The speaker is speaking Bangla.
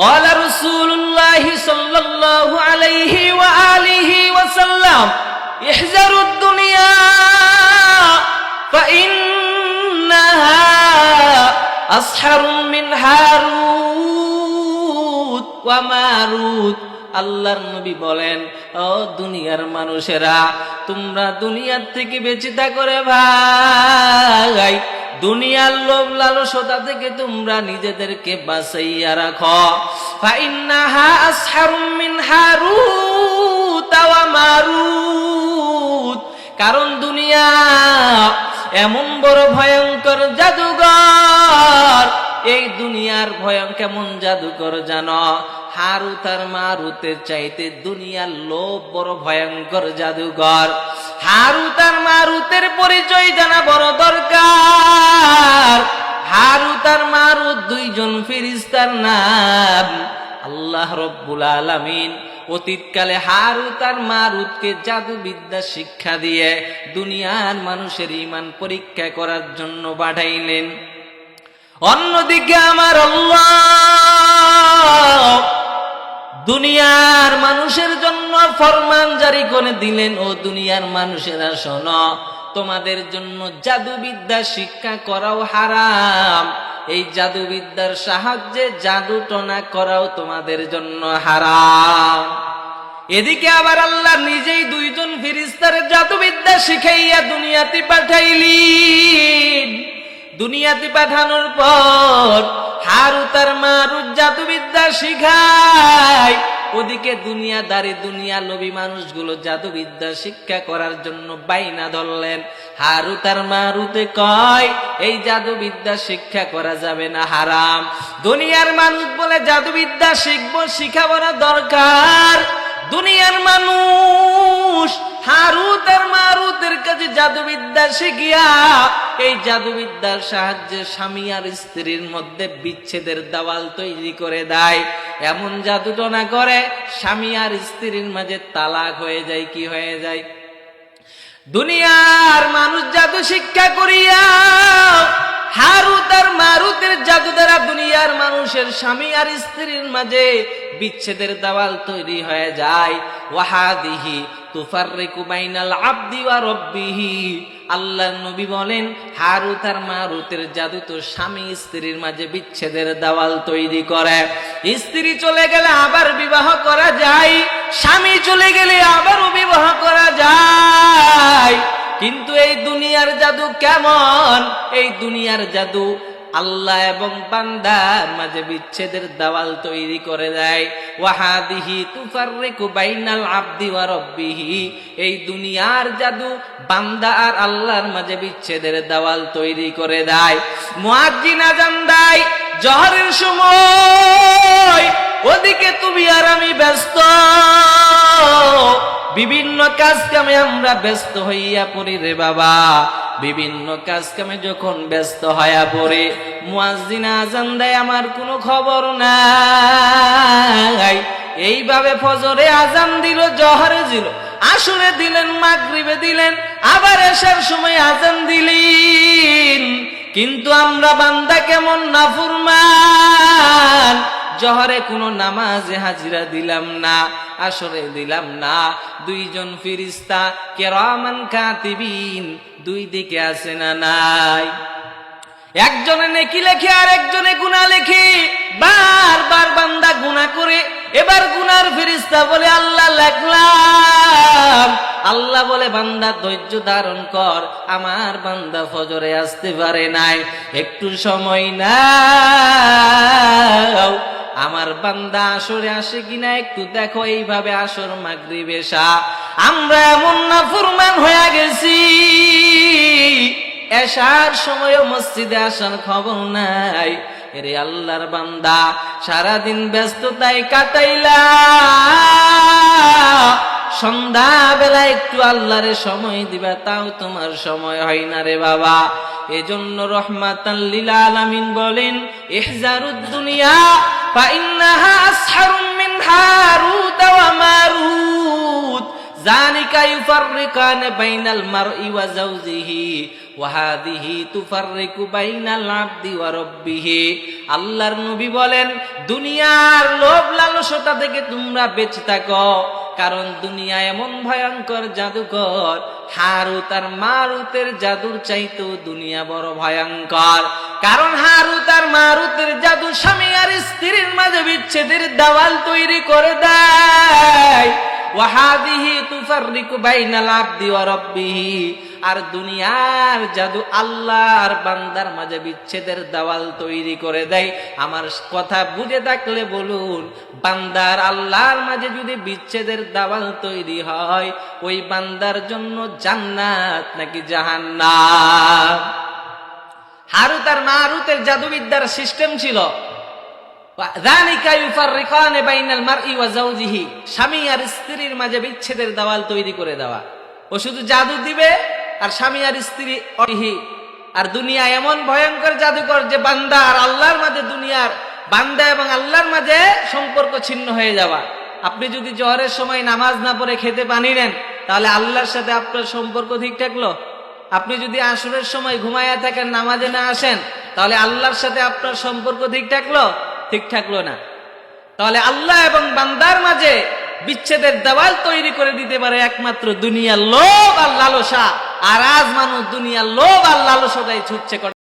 قال رسول الله صلى الله عليه وآله وسلم احذروا الدنيا فإنها أسحر من هاروت وماروت আল্লাহর নবী বলেন ও দুনিয়ার মানুষেরা তোমরা দুনিয়ার থেকে বেঁচে থাকো রে ভাই দুনিয়ার লোভ লালসতা থেকে তোমরা নিজেদেরকে বাঁচাইয়া রাখো। কারণ দুনিয়া এমন বড় ভয়ঙ্কর জাদুঘর এই দুনিয়ার ভয়ং কেমন জাদুকর জানো? হারুত আর মারুতের চাইতে দুনিয়ার লোভ বড় ভয়ঙ্কর জাদুঘর। হারুত আর মারুতের পরিচয় জানা বড় দরকার। হারুত আর মারুত দুইজন ফিরিস্তার নাম। আল্লাহ রব্বুল আলামিন অতীতকালে হারুত আর মারুতকে জাদুবিদ্যা শিক্ষা দিয়ে দুনিয়ার মানুষের ইমান পরীক্ষা করার জন্য পাঠাইলেন। অন্যদিকে আমার আল্লাহ দুনিয়ার মানুষের জন্য ফরমান জারি করে দিলেন, ও দুনিয়ার মানুষেরা, শোন, তোমাদের জন্য জাদুবিদ্যা শিক্ষা করাও হারাম। এই জাদুবিদ্যার সাহায্যে জাদু টনা করাও তোমাদের জন্য হারাম। এদিকে আবার আল্লাহ নিজেই দুইজন ফিরিস্তার জাদুবিদ্যা শিখাইয়া দুনিয়াতে পাঠাইলেন। দুনিয়াতে পাঠানোর পর হারুতার মারুত জাদুবিদ্যা শিখায়। ওদিকে দুনিয়া দুনিয়াদারি দুনিয়া লোভী মানুষগুলো জাদুবিদ্যা শিক্ষা করার জন্য বাইনা ধরলেন। হারুতার মারুতে কয়, এই জাদুবিদ্যা শিক্ষা করা যাবে না, হারাম। দুনিয়ার মানুষ বলে জাদুবিদ্যা শিখব, শিখাবো না দরকার। দুনিয়ার মানুষ হারুত আর মারুতের কাছে জাদুবিদ্যা শিখিয়া, এই জাদুবিদ্যার সাহায্যে স্বামী আর স্ত্রীর মধ্যে বিচ্ছেদের দেওয়াল তৈরি করে দেয়। এমন জাদুটনা করে, স্বামী আর স্ত্রীর মাঝে তালাক হয়ে যায়, কি হয়ে যায়? দুনিয়ার মানুষ জাদু শিক্ষা করিয়া হারুত আর মারুতের জাদু দ্বারা দুনিয়ার মানুষের স্বামী আর স্ত্রীর মাঝে বিচ্ছেদের দেওয়াল তৈরি হয়ে যায়। ওয়াহাদিহি তুফাররিকু বাইনাল আবদি ওয়া রব্বিহি। আল্লাহ নবী বলেন, হারুত আর মারুতের জাদু তো স্বামী স্ত্রীর মাঝে বিচ্ছেদের দেওয়াল তৈরি করে। স্ত্রী চলে গেলে আবার বিবাহ করা যায়, স্বামী চলে গেলে আবারও বিবাহ করা যায়। কিন্তু এই দুনিয়ার জাদু কেমন? এই দুনিয়ার জাদু আল্লাহ এবং বান্দার মাঝে বিচ্ছেদের দেওয়াল তৈরি করে দেয়। ওয়াহাদিহি তুফাররিকু বাইনাল আবদি ওয়া রাব্বিহি। এই দুনিয়ার জাদু বান্দা আর আল্লাহর মাঝে বিচ্ছেদের দেওয়াল তৈরি করে দেয়। মুয়াজ্জিন আজান দেয় জহরের সময় ওদিকে তুমি আর আমি ব্যস্ত। বিভিন্ন কাজ কামে আমরা ব্যস্ত হইয়া পড়ি রে বাবা। বিভিন্ন কাজ কামে যখন ব্যস্ত হইয়া পড়ে, মুয়াজ্জিন আজান দেয়, আমার কোনো খবর নাই। এইভাবে ফজরে আজান দিল, জহরে দিল, আসরে দিলেন, মাগরিবে দিলেন, আবার এসার সময় আজান দিলেন। কিন্তু আমরা বান্দা কেমন নাফুরমান জহরে কোনো নামাজে হাজিরা দিলাম না, আসরে দিলাম না। দুইজন ফিরিস্তা কেরামান কাতিবিন, দুই দিকে আছে না নাই। একজনে নেকি লেখে আর একজনে গুণা লেখে। বারবার বান্দা গুণা করে, এবার গুনার ফিরিস্তা বলে, আল্লাহ লেখলাম। আল্লাহ বলে, বান্দা, ধৈর্য ধারণ কর, আমার বান্দা ফজরে আসতে পারে নাই, একটু সময় নাও আমার বান্দা আসরে আসে কিনা একটু দেখো, এইভাবে আসর মাগরি বেশা আমরা এমন না ফুরমান হয়ে গেছি। এসার সময়ও মসজিদে আসার খবর নাই। এরে আল্লাহর বান্দা, সারাদিন ব্যস্ততায় কাটাইলা। সন্ধ্যা বেলা একটু আল্লাহরে সময় দিবা, তাও তোমার সময় হয় না রে বাবা। এজন্য রহমাতাল্লিল আলামিন বলেন, ইহজারুদ দুনিয়া فإنها أسحر من هاروت وماروت জানিকা ইউফাররিকান বাইনাল মারই ওয়া জাওজিহি ওয়া হাদিহি তুফাররিকু বাইনাল আবদি ওয়া রাব্বিহি আল্লাহর নবী বলেন দুনিয়ার লোভ লালসতা থেকে তোমরা বেঁচে থাকো কারণ দুনিয়া এমন ভয়ঙ্কর জাদুকর হারুত আর মারুতের জাদুর চাইতো দুনিয়া বড় ভয়ঙ্কর কারণ হারুত আর মারুতের জাদু স্বামী আর স্ত্রীর মাঝে বিচ্ছেদের দেওয়াল তৈরি করে দেয়। আর দুনিয়ার জাদু আল্লাহর বান্দার মাঝে বিচ্ছেদের তৈরি করে দেয়। আমার কথা বুঝে থাকলে বলুন, বান্দার আল্লাহর মাঝে যদি বিচ্ছেদের দেওয়াল তৈরি হয়, ওই বান্দার জন্য জান্নাত নাকি জাহান্নাম? হারুত আর মারুতের জাদুবিদ্যার সিস্টেম ছিল স্বামী আর স্ত্রীর মাঝে বিচ্ছেদের দেওয়াল তৈরি করে দেওয়া। ও শুধু জাদু দিবে আর স্বামী আর স্ত্রী অরিহি আর দুনিয়া এমন ভয়ঙ্কর জাদুকর যে বান্দা আর আল্লাহর মাঝে দুনিয়ার বান্দা এবং আল্লাহর মাঝে সম্পর্ক ছিন্ন হয়ে যাওয়া। আপনি যদি জহরের সময় নামাজ না পড়ে খেতে পানি নেন, তাহলে আল্লাহর সাথে আপনার সম্পর্ক ঠিক থাকল। আপনি যদি আসরের সময় ঘুমাইয়া থাকেন, নামাজে না আসেন, তাহলে আল্লাহর সাথে আপনার সম্পর্ক ঠিক থাকল। ঠিক থাকল না। তাহলে আল্লাহ এবং বান্দার মাঝে বিচ্ছেদের দেওয়াল তৈরি করে দিতে পারে একমাত্র দুনিয়ার লোভ আর লালসা। আর আজ মানুষ দুনিয়ার লোভ আর লালসা দেয় ছুটছে